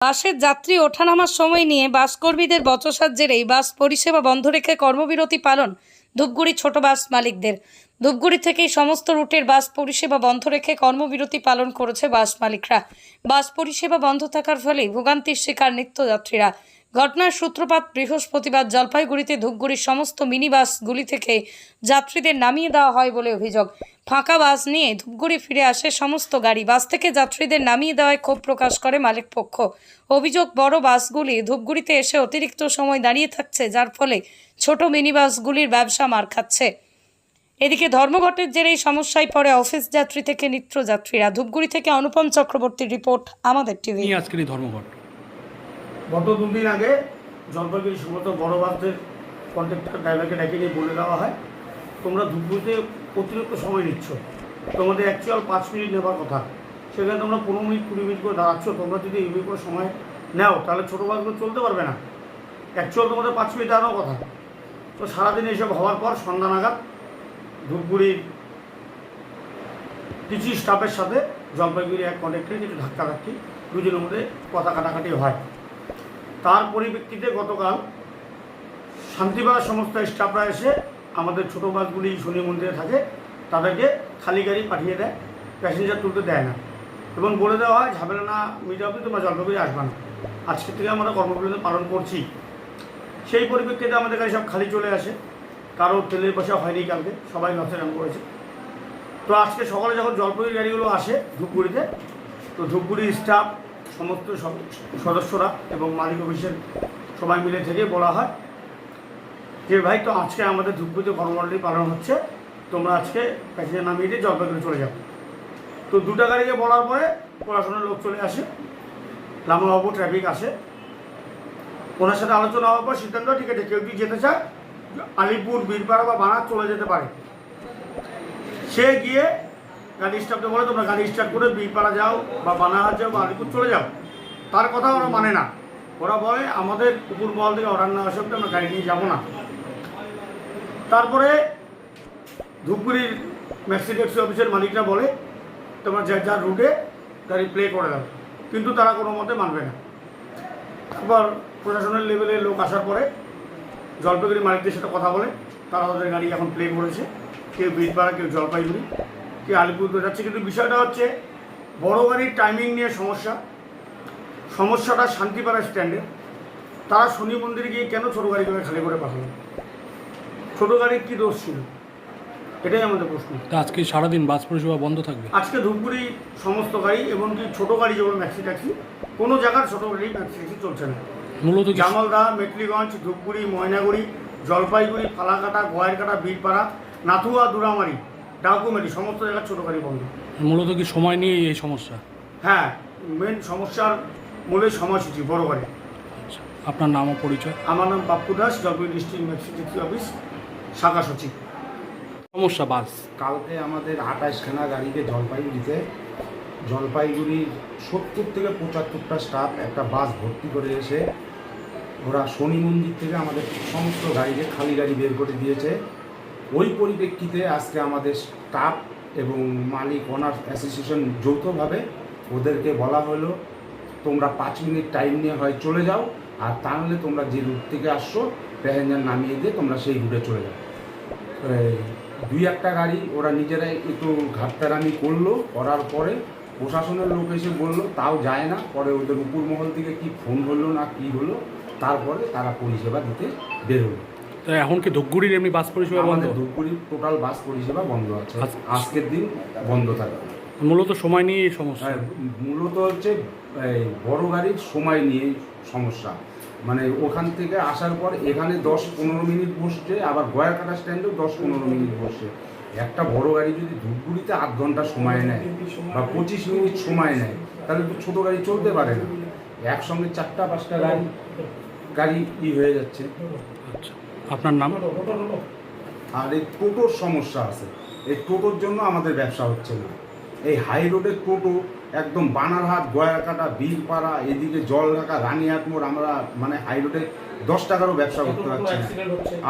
বাসের যাত্রী ওঠানামার সময় নিয়ে বাস কর্মীদের বচসার জেরেই বাস পরিষেবা বন্ধ রেখে কর্মবিরতি পালন ধূপগুড়ি ছোট বাস মালিকদের। ধূপগুড়ি থেকেই সমস্ত রুটের বাস পরিষেবা বন্ধ রেখে কর্মবিরতি পালন করেছে বাস মালিকরা। বাস পরিষেবা বন্ধ থাকার ফলে ভোগান্তির শিকার নিত্যযাত্রীরা। ঘটনার সূত্রপাত বৃহস্পতিবার জলপাইগুড়িতে ধূপগুড়ির সমস্ত মিনি বাসগুলি থেকে যাত্রীদের নামিয়ে দেওয়া হয় বলে অভিযোগ। ফাঁকা বাস নিয়ে ধূপগুড়ি ফিরে আসে সমস্ত গাড়ি। বাস থেকে যাত্রীদের নামিয়ে দেওয়ায় ক্ষোভ প্রকাশ করে মালিক পক্ষ। অভিযোগ, বড় বাসগুলি ধূপগুড়িতে এসে অতিরিক্ত সময় দাঁড়িয়ে থাকছে, যার ফলে ছোট মিনি বাসগুলির ব্যবসা মার খাচ্ছে। এদিকে ধর্মঘটের জেরেই সমস্যায় পড়ে অফিস যাত্রী থেকে নিত্য যাত্রীরা ধূপগুড়ি থেকে অনুপম চক্রবর্তীর রিপোর্ট আমাদের টিভি। আজকের ধর্মঘট। গত দুদিন আগে জলপাইগুড়ি সমস্ত বড় বাসদের কন্ট্রাক্টর ড্রাইভারকে ডেকে নিয়ে বলে দেওয়া হয়, তোমরা ধূপগুড়িতে অতিরিক্ত সময় নিচ্ছ। তোমাদের অ্যাকচুয়াল পাঁচ মিনিট নেবার কথা। সেখানে তোমরা পনেরো মিনিট, কুড়ি মিনিট করে দাঁড়াচ্ছ। তোমরা যদি এইভাবে করে সময় নেও, তাহলে ছোটো বাসগুলো চলতে পারবে না। অ্যাকচুয়াল তোমাদের পাঁচ মিনিট দাঁড়ানোর কথা। তো সারাদিন এসব হওয়ার পর সন্ধ্যা নাগাদ ধূপগুড়ির কিছু স্টাফের সাথে জলপাইগুড়ি এক কন্ট্রাক্টরে কিছু ধাক্কাধাক্কি, দুজনের মধ্যে কথা কাটাকাটি হয়। তার পরিপ্রেক্ষিতে গতকাল শান্তিপাড়া সমস্ত স্টাফরা এসে আমাদের ছোটো বাসগুলি শনি মন্দিরে থাকে, তাদেরকে খালি গাড়ি পাঠিয়ে দেয়, প্যাসেঞ্জার তুলতে দেয় না। এবং বলে দেওয়া হয়, ঝামেলা না মিটে অব্দি তোমরা জলপাইগুড়ি আসবে না। আজকে থেকে আমরা কর্মবিরতি পালন করছি। সেই পরিপ্রেক্ষিতে আমাদের গাড়ি সব খালি চলে আসে। কারোর তেলের পয়সা হয়নি কালকে, সবাই রান করেছে। তো আজকে সকালে যখন জলপাইগুড়ি গাড়িগুলো আসে ধূপগুড়িতে, তো ধূপগুড়ির স্টাফ সমস্ত সদস্যরা এবং মালিক অফিসের সবাই মিলে থেকে বলা হয় যে, ভাই, তো আজকে আমাদের ধূপগুড়িতে কর্মমণ্ডলী পালন হচ্ছে। তোমরা আজকে প্যাসেঞ্জার নামিয়ে দিয়ে জলপাইগুড়ি চলে যাও। তো দুটা গাড়িকে বলার পরে পড়াশোনার লোক চলে আসে। লামাবাবু ট্রাফিক আসে। ওনার সাথে আলোচনা হওয়ার পর সিদ্ধান্ত ঠিক আছে, কেউ যদি যেতে চায়, আলিপুর, বীরপাড়া বা বানার চলে যেতে পারে। সে গিয়ে গাড়ি স্টাফকে বলে তোমরা গাড়ি স্টার্ট করে বীরপাড়া যাও বা বানাহাট যাও বা আলিপুর চলে যাও। তার কথা ওরা মানে না। ওরা বলে, আমাদের উপর মহল থেকে অর্ডার না আসা আমরা গাড়ি নিয়ে যাব না। তারপরে ধূপগুড়ির ম্যাক্সি ট্যাক্সি অফিসের মালিকরা বলে, তোমরা যার যার রুটে গাড়ি প্লে করে দাও। কিন্তু তারা কোনো মতে মানবে না। তারপর প্রশাসনের লেভেলে লোক আসার পরে জলপাইগুড়ি মালিকদের সাথে কথা বলে, তারা তাদের গাড়ি এখন প্লে করেছে। কেউ বীরপাড়া কেউ জলপাইগুড়ি। কেউ আলিপুরদুয়ার যাচ্ছে। কিন্তু বিষয়টা হচ্ছে বড় গাড়ির টাইমিং নিয়ে সমস্যা। সমস্যাটা শান্তিপাড়া স্ট্যান্ডে তারা শনি মন্দিরে গিয়ে কেন ছোটো গাড়িগুলো খালি করে পাঠালো? ছোটো গাড়ির কী দোষ ছিল? এটাই আমাদের প্রশ্ন। আজকে সারাদিন বাস পরিষেবা বন্ধ থাকবে? আজকে ধূপগুড়ি সমস্ত গাড়ি এমনকি ছোটো গাড়ি যেমন ম্যাক্সি ট্যাক্সি কোনো জায়গার ছোটো গাড়ি ম্যাক্সি ট্যাক্সি চলছে না। মূলত কি? জামালদা মেটলিগঞ্জ ধূপগুড়ি ময়নাগুড়ি জলপাইগুড়ি ফালাকাটা গোয়ারকাটা বীরপাড়া নাথুয়া দুরামারি। ডাকুমেরি সমস্ত জায়গার ছোটো গাড়ি বন্ধ। মূলত কি সময় নিয়ে এই সমস্যা? হ্যাঁ মেন সমস্যার মূলের সময়সূচি বড় গাড়ি আচ্ছা, আপনার নাম ও পরিচয়? আমার নাম Bappu Das Jalpaiguri district maxi office শাখা সচিব। সমস্যা বাস। কালকে আমাদের আঠাশখানা গাড়িতে জলপাইগুড়িতে জলপাইগুড়ির সত্তর থেকে পঁচাত্তরটা স্টাফ একটা বাস ভর্তি করে এসে ওরা শনি মন্দির থেকে আমাদের সমস্ত গাড়িকে খালি গাড়ি বের করে দিয়েছে। ওই পরিপ্রেক্ষিতে আজকে আমাদের স্টাফ এবং মালিক ওনার অ্যাসোসিয়েশন যৌথভাবে ওদেরকে বলা হলো, তোমরা পাঁচ মিনিট টাইম নিয়ে হয় চলে যাও, আর তাহলে তোমরা যে রুট থেকে আসছো প্যাসেঞ্জার নামিয়ে দিয়ে তোমরা সেই রুটে চলে যাও। দুই একটা গাড়ি ওরা নিজেরাই একটু ঘাটতারামি করল, করার পরে প্রশাসনের লোক এসে বলল, তাও যায় না। পরে ওদের উপর মহল থেকে কি ফোন হলো না কি হলো, তারপরে তারা পরিষেবা দিতে বের হলো। তা এখন কি ধূপগুড়ির এমনি বাস পরিষেবা বন্ধ? আমাদের ধূপগুড়ির টোটাল বাস পরিষেবা বন্ধ আছে। আজ- আজকের দিন বন্ধ থাকবে মূলত সময় নিয়ে এই সমস্যা? হ্যাঁ, মূলত হচ্ছে এই বড় গাড়ির সময় নিয়ে সমস্যা। মানে ওখান থেকে আসার পর এখানে দশ পনেরো মিনিট বসছে আবার গয়াকাটা স্ট্যান্ডেও দশ পনেরো মিনিট বসছে। একটা বড় গাড়ি যদি ধূপগুড়িতে আধ ঘণ্টা সময় নেয় বা পঁচিশ মিনিট সময় নেয় তাহলে তো ছোটো গাড়ি চলতে পারে না। একসঙ্গে চারটা পাঁচটা গাড়ি গাড়ি ই হয়ে যাচ্ছে। আচ্ছা। আপনার নাম? আর এই টোটোর সমস্যা আছে। এই টোটোর জন্য আমাদের ব্যবসা হচ্ছে না। এই হাই রোডের টোটো একদম বানারহাট গয়াকাটা বীরপাড়া এদিকে জলঢাকা রানীহাট মোড় আমরা মানে হাই রোডে দশ টাকারও ব্যবসা করতে পারছি না।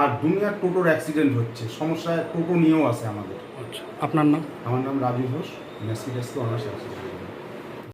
আর দুনিয়ার টোটোর অ্যাক্সিডেন্ট হচ্ছে। সমস্যা টোটো নিয়েও আছে আমাদের। আচ্ছা আপনার নাম? আমার নাম রাজু ঘোষ মেসিডেসকে অনার্স